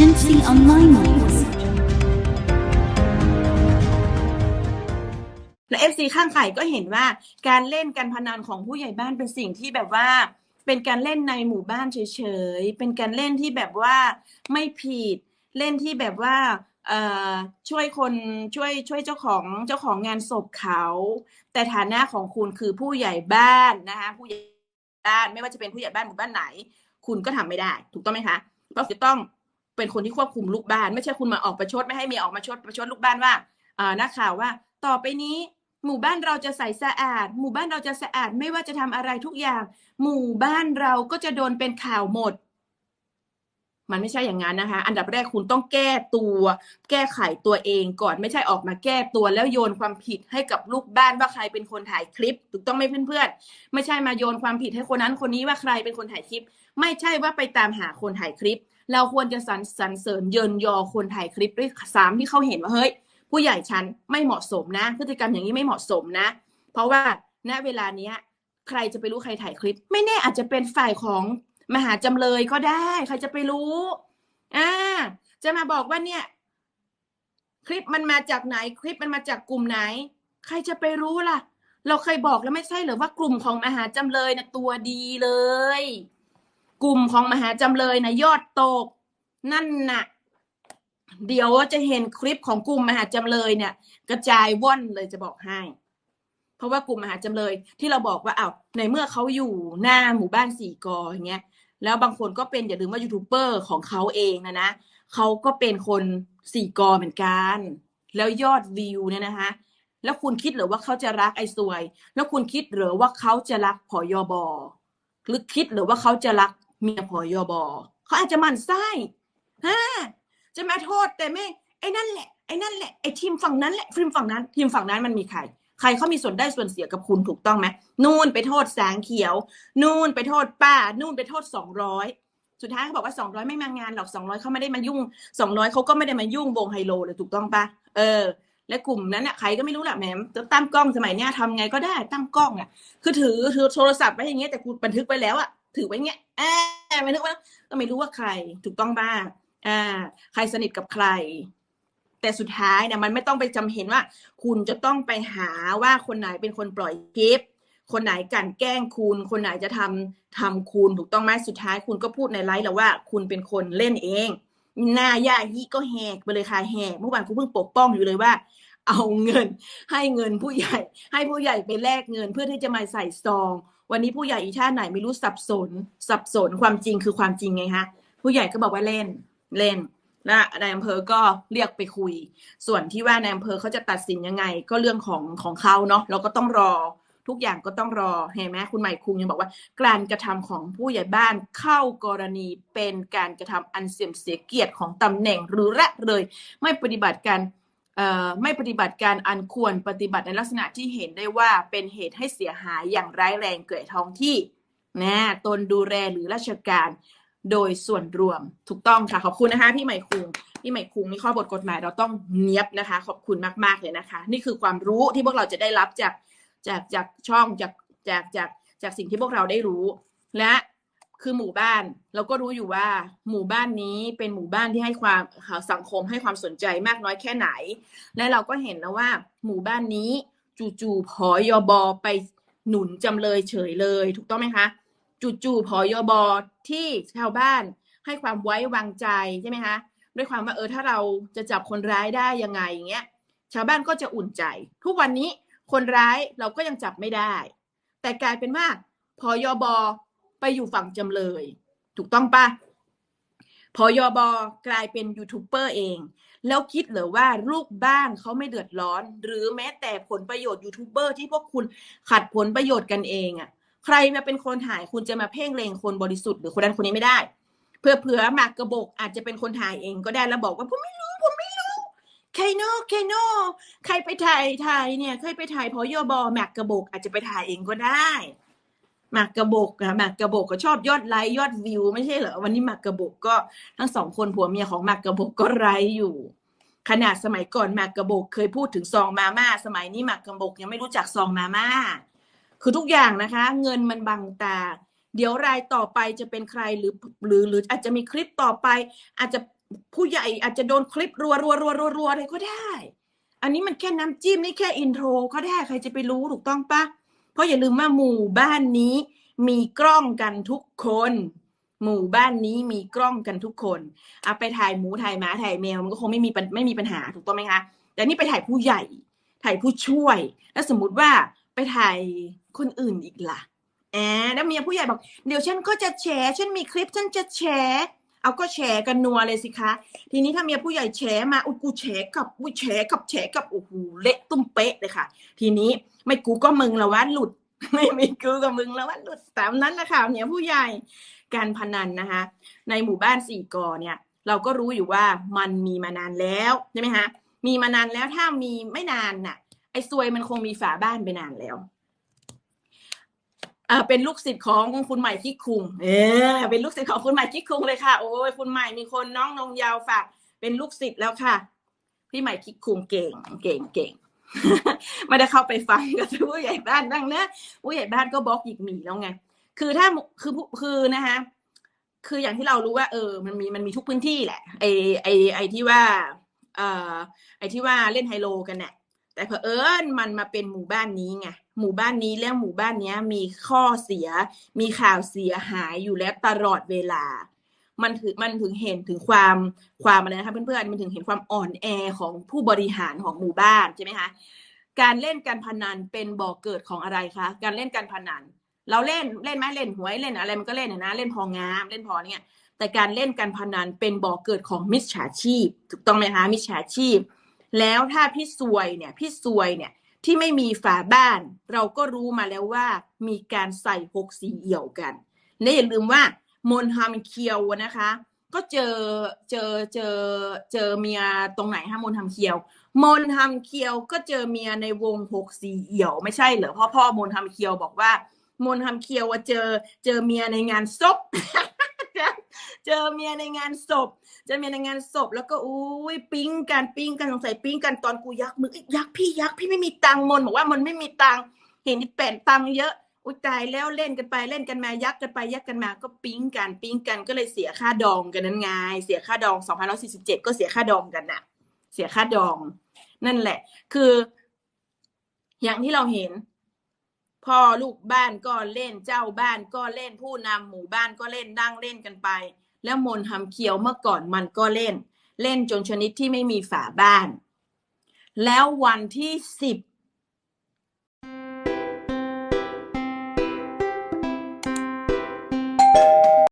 Agency Online News. และเอฟซีข้างไข่ก็เห็นว่าการเล่นการพนันของผู้ใหญ่บ้านเป็นสิ่งที่แบบว่า เป็นการเล่นในหมู่บ้านเฉยๆ เป็นการเล่นที่แบบว่าไม่ผิด เล่นที่แบบว่าช่วยคนช่วยช่วยเจ้าของเจ้าของงานศพเขา แต่ฐานะของคุณคือผู้ใหญ่บ้านนะคะผู้ใหญ่บ้านไม่ว่าจะเป็นผู้ใหญ่บ้านหมู่บ้านไหน คุณก็ทำไม่ได้ ถูกต้องไหมคะเพราะจะต้อง เป็นคนที่ควบคุมลูกบ้าน ไม่ใช่คุณมาออกประชดไม่ให้เมียออกมาชดประชดลูกบ้านว่าอ่านักข่าวว่า ต่อไปนี้ หมู่บ้านเราจะใสสะอาด หมู่บ้านเราจะสะอาดไม่ว่าจะทำอะไรทุกอย่าง หมู่บ้านเราก็จะโดนเป็นข่าวหมด มันไม่ใช่อย่างนั้นนะคะ อันดับแรกคุณต้องแก้ตัว แก้ไขตัวเองก่อนไม่ใช่ออกมาแก้ตัวแล้วโยนความผิดให้กับลูกบ้านว่าใครเป็นคนถ่ายคลิป ถูกต้องไหมเพื่อนๆ ไม่ใช่มาโยนความผิดให้คนนั้นคนนี้ว่าใครเป็นคนถ่ายคลิป ไม่ใช่ว่าไปตามหาคนถ่ายคลิป เราควรจะสรรสรรเสริญเยินยอคนถ่ายคลิปด้วยสามที่เขาเห็นว่าเฮ้ย ผู้ใหญ่ฉันไม่เหมาะสมนะ พฤติกรรมอย่างนี้ไม่เหมาะสมนะ เพราะว่าณเวลาเนี้ยใครจะไปรู้ใครถ่ายคลิป ไม่แน่อาจจะเป็นฝ่ายของมหาจำเลยก็ได้ ใครจะไปรู้อ่าจะมาบอกว่าเนี่ย คลิปมันมาจากไหนคลิปมันมาจากกลุ่มไหน ใครจะไปรู้ล่ะ เราเคยบอกแล้วไม่ใช่เหรือว่ากลุ่มของมหาจำเลยนะตัวดีเลย กลุ่มของมหาจำเลยนะยอดตก นั่นน่ะ เดี๋ยวจะเห็นคลิปของกลุ่มมหาจำเลยเนี่ย กระจายว่อนเลยจะบอกให้ เพราะว่ากลุ่มมหาจำเลยที่เราบอกว่าอ้าวในเมื่อเขาอยู่หน้าหมู่บ้านสี่กออย่างเงี้ย แล้วบางคนก็เป็นอย่าลืมว่ายูทูบเบอร์ของเขาเองนะนะเขาก็เป็นคนสี่กอเหมือนกัน แล้วยอดวิวเนี่ยนะคะ แล้วคุณคิดหรือว่าเขาจะรักไอ้สวย แล้วคุณคิดหรือว่าเขาจะรักผอยอบอหรือคิดหรือว่าเขาจะรัก เมียผอยอบอเขาอาจจะหมั่นไส้ฮะจะมาโทษแต่ไม่ไอ้นั่นแหละไอ้นั่นแหละไอ้ทีมฝั่งนั้นแหละทีมฝั่งนั้น ทีมฝั่งนั้นมันมีใคร ใครเขามีส่วนได้ส่วนเสียกับคุณถูกต้องไหมนู่นไปโทษแสงเขียว นู่นไปโทษป้า นู่นไปโทษสองร้อยสุดท้ายเขาบอกว่าสองร้อยไม่มางานหรอกสองร้อยเขาไม่ได้มายุ่งสองร้อยเขาก็ไม่ได้มายุ่งวงไฮโลเลยถูกต้องปะเออ และกลุ่มนั้นน่ะใครก็ไม่รู้แหละแหมตั้งกล้องสมัยเนี้ยทำไงก็ได้ตั้งกล้องอะคือถือถือโทรศัพท์ไว้อย่างเงี้ยแต่กูบันทึกไว้แล้วอะ ถือไว้เงี้ยแอบบันทึกว้แล้วก็ไม่รู้ว่าใครถูกต้องบ้างอ่า ใครสนิทกับใคร แต่สุดท้ายเนี่ยมันไม่ต้องไปจำเห็นว่า คุณจะต้องไปหาว่าคนไหนเป็นคนปล่อยคลิป คนไหนกันแกล้งคุณ คนไหนจะทำทำคุณถูกต้องไหมสุดท้ายคุณก็พูดในไลฟ์แล้วว่า คุณเป็นคนเล่นเองหน้าย่าฮิก็แหกไปเลยค่ะแหกเมื่อวานกูเพิ่งปกป้องอยู่เลยว่า เอาเงิน ให้เงินผู้ใหญ่ ให้ผู้ใหญ่ไปแลกเงินเพื่อที่จะมาใส่ซอง วันนี้ผู้ใหญ่อีท่าไหนไม่รู้สับสน สับสนความจริงคือความจริงไงฮะ ผู้ใหญ่ก็บอกว่าเล่นเล่นและนายอำเภอก็เรียกไปคุย ส่วนที่ว่านายอำเภอเขาจะตัดสินยังไง ก็เรื่องของของเขาเนาะเราก็ต้องรอทุกอย่างก็ต้องรอเห็นไหมคุณใหม่คุงยังบอกว่า การกระทำของผู้ใหญ่บ้านเข้ากรณีเป็นการกระทำอันเสื่อมเสียเกียรติของตำแหน่งหรือละเลย ไม่ปฏิบัติการ ไม่ปฏิบัติการอันควรปฏิบัติในลักษณะที่เห็นได้ว่าเป็นเหตุให้เสียหายอย่างร้ายแรงเกิดท้องที่นะตนดูแลหรือราชการโดยส่วนรวมถูกต้องค่ะขอบคุณนะคะพี่ใหม่คุงพี่ใหม่คุงมีข้อบทกฎหมายเราต้องเนียบนะคะ ขอบคุณมากๆเลยนะคะ นี่คือความรู้ที่พวกเราจะได้รับจากจากจากช่องจากจากจากจากสิ่งที่พวกเราได้รู้ และ คือหมู่บ้านเราก็รู้อยู่ว่า หมู่บ้านนี้เป็นหมู่บ้านที่ให้ความสังคมให้ความสนใจมากน้อยแค่ไหน และเราก็เห็นแล้วว่า หมู่บ้านนี้จู่ๆพอยบไปหนุนจำเลยเฉยเลย ถูกต้องไหมคะจู่ๆพอยบที่ชาวบ้านให้ความไว้วางใจใช่ไหมคะด้วยความว่าเออถ้าเราจะจับคนร้ายได้ยังไงอย่างเงี้ยชาวบ้านก็จะอุ่นใจ ทุกวันนี้คนร้ายเราก็ยังจับไม่ได้ แต่กลายเป็นว่าพอยบ ไปอยู่ฝั่งจำเลย ถูกต้องปะพอยบอกลายเป็นยูทูบเบอร์เอง แล้วคิดเหรือว่าลูกบ้านเขาไม่เดือดร้อน หรือแม้แต่ผลประโยชน์ยูทูบเบอร์ที่พวกคุณขัดผลประโยชน์กันเองอะ่ะ ใครมาเป็นคนถ่ายคุณจะมาเพ่งเลงคนบริสุทธิ์หรือคนนั้นคนนี้ไม่ได้เพื่อเผื่อหมากกระบกอาจจะเป็นคนถ่ายเองก็ได้แล้วบอกว่าผมไม่รู้ผมไม่รู้ใครโนใครโนใครไปถ่ายถ่ายเนี่ยใครไปถ่ายพอยบหมากกระบกอาจจะไปถ่ายเองก็ได้ หมากกระบกนะหมากกระบกก็ชอบยอดไลค์ยอดวิว ไม่ใช่เหรอวันนี้หมากกระบกก็ทั้งสองคนผัวเมียของหมากกระบกก็ไลค์อยู่ ขนาดสมัยก่อนหมากกระบกเคยพูดถึงซองมาม่าสมัยนี้หมากกระบกยังไม่รู้จักซองมาม่าคือทุกอย่างนะคะ เงินมันบังตา เดี๋ยวรายต่อไปจะเป็นใครหรือหรือหรืออาจจะมีคลิปต่อไป อาจจะผู้ใหญ่อาจจะโดนคลิปรัวรัวรัวรัวรัวอะไรก็ได้ อันนี้มันแค่น้ำจิ้มนี่แค่อินโทรก็ได้ใครจะไปรู้ถูกต้องปะ ราะอย่าลืมว่าหมู่บ้านนี้มีกล้องกันทุกคน หมู่บ้านนี้มีกล้องกันทุกคนเอาไปถ่ายหมูถ่ายหมาถ่ายแมวมันก็คงไม่มีไม่มีปัญหาถูกต้องไหมคะแต่นี่ไปถ่ายผู้ใหญ่ ถ่ายผู้ช่วย แล้วสมมติว่าไปถ่ายคนอื่นอีกล่ะแอบแล้วเมียผู้ใหญ่บอก เดี๋ยวฉันก็จะแฉฉันมีคลิปฉันจะแฉ เอาก็แฉกันนัวเลยสิคะ ทีนี้ถ้าเมียผู้ใหญ่แฉมาอุ้ยกูแฉกับอุ้ยแฉกับแฉกับโอ้โหเละตุ้มเป๊ะเลยค่ะ ทีนี้ไม่กูก็มึงละว่าหลุด ไม่มีกูกับมึงล้วว่าหลุดตามนั้นแหละค่ะเนี่ยผู้ใหญ่การพนันนะคะ ในหมู่บ้านสี่กอเนี่ย เราก็รู้อยู่ว่ามันมีมานานแล้วใช่ไหมคะมีมานานแล้วถ้ามีไม่นานน่ะไอ้ซวยมันคงมีฝาบ้านไปนานแล้ว เออเป็นลูกศิษย์ของคุณใหม่คิกคุง เออ เป็นลูกศิษย์ของคุณใหม่คิกคุงเลยค่ะ โอ้ยคุณใหม่มีคนน้องนงยาวฝาก เป็นลูกศิษย์แล้วค่ะ พี่ใหม่คิกคุงเก่ง เก่งเก่ง ไม่ได้เข้าไปฟังกับผู้ใหญ่บ้านบ้างนะผู้ใหญ่บ้านก็บล็อกหยิกหมีแล้วไง คือถ้าคือคือนะคะคืออย่างที่เรารู้ว่า เออ มันมีมันมีทุกพื้นที่แหละ ไอไอไอที่ว่า เอ่อ ไอที่ว่าเล่นไฮโลกันเนี่ย แต่เผอิญมันมาเป็นหมู่บ้านนี้ไงหมู่บ้านนี้แล้วหมู่บ้านนี้มีข้อเสีย มีข่าวเสียหายอยู่แล้วตลอดเวลา มันถึงมันถึงเห็นถึงความความอะไรนะคะเพื่อนๆมันถึงเห็นความอ่อนแอของผู้บริหารของหมู่บ้านใช่ไหมคะการเล่นการพนันเป็นบ่อกเกิดของอะไรคะการเล่นการพนัน เราเล่นเล่นไหมเล่นหวยเล่นอะไรมันก็เล่นนะเล่นพองามเล่นพอเนี่ยแต่การเล่นการพนันเป็นบ่อกเกิดของมิจฉาชีพ ถูกต้องไหมคะมิจฉาชีพ แล้วถ้าพี่ซวยเนี่ยพี่ซวยเนี่ยที่ไม่มีฝาบ้าน เราก็รู้มาแล้วว่ามีการใส่หกสีเอี่ยวกันและอย่าลืมว่ามนฮัมเคียวนะคะ ก็เจอเจอเจอเจอเมียตรงไหนฮะมนฮัมเคียว มนฮัมเคียวก็เจอเมียในวงหกสีเอี่ยว ไม่ใช่เหรอพ่อพ่อมนฮัมเคียวบอกว่ามนฮัมเคียวว่าเจอเจอเมียในงานศพ เจอเมียในงานศพ เจอเมียในงานศพ แล้วก็อุ้ยปิ้งกันปิ้งกันสงสัยปิ้งกันตอนกูยักมือยักพี่ยักพี่ไม่มีตังมนบอกว่ามันไม่มีตังเห็นนี่แปดตังเยอะอุ้ยตายแล้วเล่นกันไปเล่นกันมายักกันไปยักกันมาก็ปิ้งกันปิ้งกันก็เลยเสียค่าดองกันนั้นไงเสียค่าดอง2,147ก็เสียค่าดองกันน่ะ เสียค่าดอง นั่นแหละ คือ อย่างที่เราเห็นพ่อลูกบ้านก็เล่นเจ้าบ้านก็เล่นผู้นำหมู่บ้านก็เล่นนั่งเล่นกันไป แล้วมนทำเคียวเมื่อก่อนมันก็เล่น เล่นจนชนิดที่ไม่มีฝาบ้าน แล้ววันที่สิบ